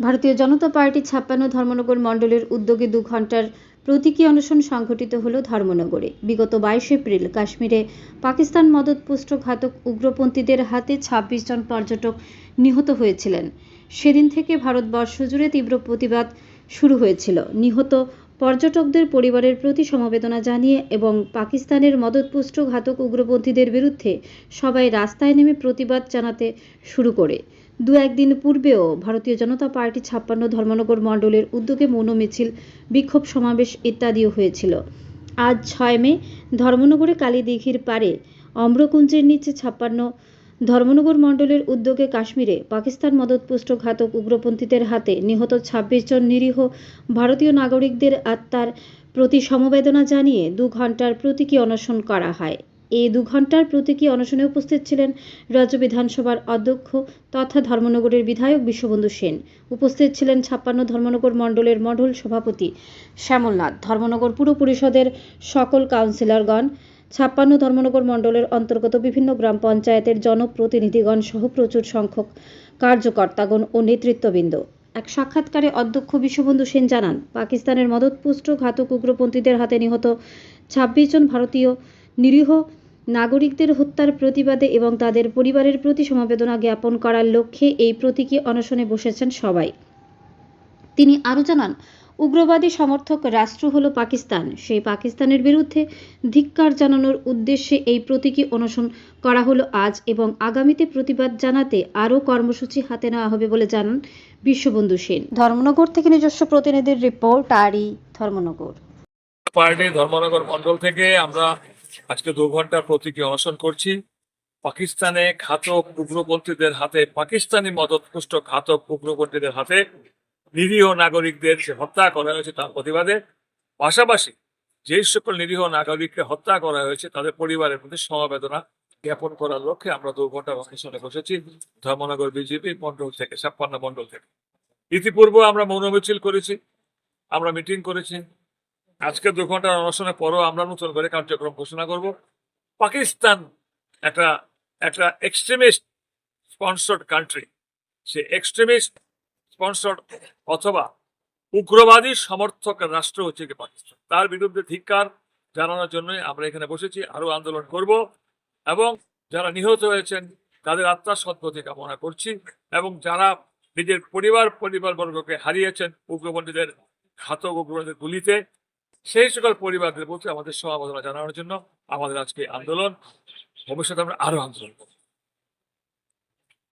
ভারতীয় জনতা পার্টি ছাপ্পান্ন ধর্মনগর মণ্ডলের উদ্যোগে দু ঘণ্টার প্রতীকী অনশন সংঘটিত হল ধর্মনগরে। বিগত বাইশ এপ্রিল কাশ্মীরে পাকিস্তান মদতপুষ্ট ঘাতক উগ্রপন্থীদের হাতে ছাব্বিশ জন পর্যটক নিহত হয়েছিলেন। সেদিন থেকে ভারতবর্ষ জুড়ে তীব্র প্রতিবাদ শুরু হয়েছিল। নিহত পর্যটকদের পরিবারের প্রতি সমবেদনা জানিয়ে এবং পাকিস্তানের মদতপুষ্ট ঘাতক উগ্রপন্থীদের বিরুদ্ধে সবাই রাস্তায় নেমে প্রতিবাদ জানাতে শুরু করে। দু একদিন পূর্বেও ভারতীয় জনতা পার্টি ছাপ্পান্ন ধর্মনগর মণ্ডলের উদ্যোগে মৌন মিছিল, বিক্ষোভ সমাবেশ ইত্যাদিও হয়েছিল। আজ ছয় মে, ধর্মনগরে কালীদিঘির পারে অম্রকুঞ্জের নিচে ছাপ্পান্ন ধর্মনগর মণ্ডলের উদ্যোগে কাশ্মীরে পাকিস্তান মদতপুষ্ট ঘাতক উগ্রপন্থীদের হাতে নিহত ছাব্বিশ জন নিরীহ ভারতীয় নাগরিকদের আত্মার প্রতি সমবেদনা জানিয়ে দু ঘণ্টার প্রতীকী অনশন করা হয়। এই দু ঘণ্টার প্রতীকী অনশনে উপস্থিত ছিলেন রাজ্য বিধানসভার অধ্যক্ষ তথা ধর্মনগরের বিধায়ক বিশ্ববন্ধু সেন। উপস্থিত ছিলেন ছাপ্পান্ন ধর্মনগর মণ্ডলের মণ্ডল সভাপতি শ্যামলনাথ। ধর্মনগর পুর পরিষদের সকল কাউন্সিলরগণ, ছাপ্পান্ন ধর্মনগর মণ্ডলের অন্তর্গত বিভিন্ন গ্রাম পঞ্চায়েতের জনপ্রতিনিধিগণ সহ প্রচুর সংখ্যক কার্যকর্তাগণ ও নেতৃত্ববৃন্দ। এক সাক্ষাৎকারে অধ্যক্ষ বিশ্ববন্ধু সেন জানান, পাকিস্তানের মদতপুষ্ট ঘাতক উগ্রপন্থীদের হাতে নিহত ছাব্বিশ জন ভারতীয় নিরীহ নাগরিকদের হত্যার প্রতিবাদে এবং তাদের পরিবারের প্রতি সমবেদনা জ্ঞাপন করার লক্ষ্যে এই প্রতীকী অনশনে বসেছেন সবাই। তিনি আরও জানান উগ্রবাদী সমর্থক রাষ্ট্র হল পাকিস্তান। সেই পাকিস্তানের বিরুদ্ধে ধিক্কার জানানোর উদ্দেশ্যে এই প্রতীকী অনশন করা হলো আজ এবং আগামীতে প্রতিবাদ জানাতে আরও কর্মসূচি হাতে নেওয়া হবে বলে জানান বিশ্ববন্ধু সেন। ধর্মনগর থেকে নিজস্ব প্রতিনিধির রিপোর্ট আরই ধর্মনগর। পার্টি ধর্মনগর মন্ডল থেকে আমরা আজকে দু ঘণ্টা প্রতীকী অনশন করছি। পাকিস্তানে ঘাতক উগ্রপন্থীদের হাতে, পাকিস্তানি মদতপুষ্ট ঘাতক উগ্রপন্থীদের হাতে নিরীহ নাগরিকদের যে হত্যা করা হয়েছে তার প্রতিবাদে। পাশাপাশি যে সকল নিরীহ নাগরিককে হত্যা করা হয়েছে, তাদের পরিবারের প্রতি সমবেদনা জ্ঞাপন করার লক্ষ্যে আমরা দু ঘণ্টা অনশনে বসেছি। ধর্মনগর বিজেপি মন্ডল থেকে ছাপ্পান্ন মন্ডল থেকে। ইতিপূর্বে আমরা মৌন মিছিল করেছি, আমরা মিটিং করেছি। আজকে দু ঘণ্টার অনশনের পরও আমরা নতুন করে কার্যক্রম ঘোষণা করব। পাকিস্তান একটা একটা এক্সট্রিমিস্ট স্পন্সর্ড কান্ট্রি সে এক্সট্রিমিস্ট স্পন্সর্ড অথবা উগ্রবাদী সমর্থক রাষ্ট্র হচ্ছে কি পাকিস্তান। তার বিরুদ্ধে ধিক্কার জানানোর জন্য আমরা এখানে বসেছি, আরও আন্দোলন করব এবং যারা নিহত হয়েছেন তাদের আত্মার সদ্গতি কামনা করছি এবং যারা নিজের পরিবার, পরিবারবর্গকে হারিয়েছেন উগ্রপন্থীদের ঘাতক উগ্রপন্থীদের গুলিতে সেই সকল পরিবারদের প্রতি আমাদের সমাবেদনা জানানোর জন্য আমাদের আজকে আন্দোলন। ভবিষ্যতে আমরা আরও আন্দোলন করব।